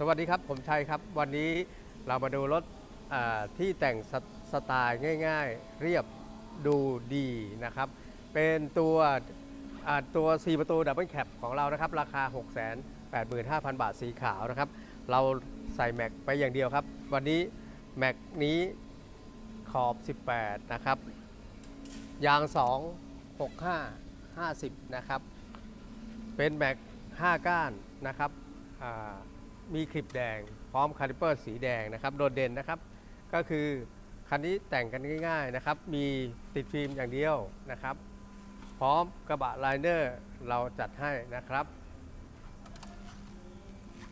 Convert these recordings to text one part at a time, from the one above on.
สวัสดีครับ ผมชัยครับ วันนี้เรามาดูรถที่แต่งสสไตล์ง่ายๆ เรียบดูดีนะครับ เป็นตัวตัว 4 ประตูดับเบิลแคปของเรานะครับ ราคา 685,000 บาทสีขาวนะครับ เราใส่แม็กไปอย่างเดียวครับ วันนี้แม็กนี้ขอบ 18 นะครับ ยาง 2 65 50 นะครับ เป็นแม็ก 5 ก้านนะครับอ่า มีคลิปแดง พร้อมคาลิเปอร์สีแดงนะครับโดดเด่นนะครับ ก็คือคันนี้แต่งกันง่ายๆนะครับ มีติดฟิล์มอย่างเดียวนะครับ พร้อมกระบะไลเนอร์เราจัดให้นะครับ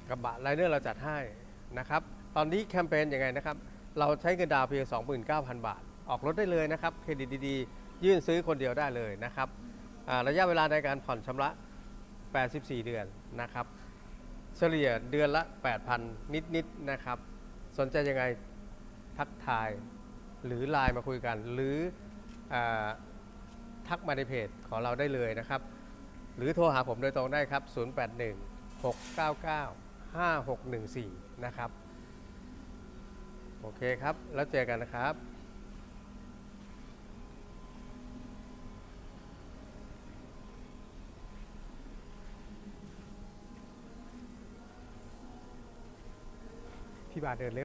กระบะไลเนอร์เราจัดให้นะครับ ตอนนี้แคมเปญยังไงนะครับ เราใช้เงินดาวเพียง 29,000 บาท ออกรถได้เลยนะครับ เครดิตดีๆ ยื่นซื้อคนเดียวได้เลยนะครับระยะเวลาในการผ่อนชำระ 84 เดือนนะครับ เฉลี่ยเดือนละ 8,000 นิดๆนะครับ สนใจยังไงทักทายหรือไลน์มาคุยกัน หรืออาทักมาในเพจของเราได้เลยนะครับ หรือโทรหาผมโดยตรงได้ครับ 081 699 5614 นะครับ โอเคครับ แล้วเจอกันนะครับ พี่บาทเดินเร็ว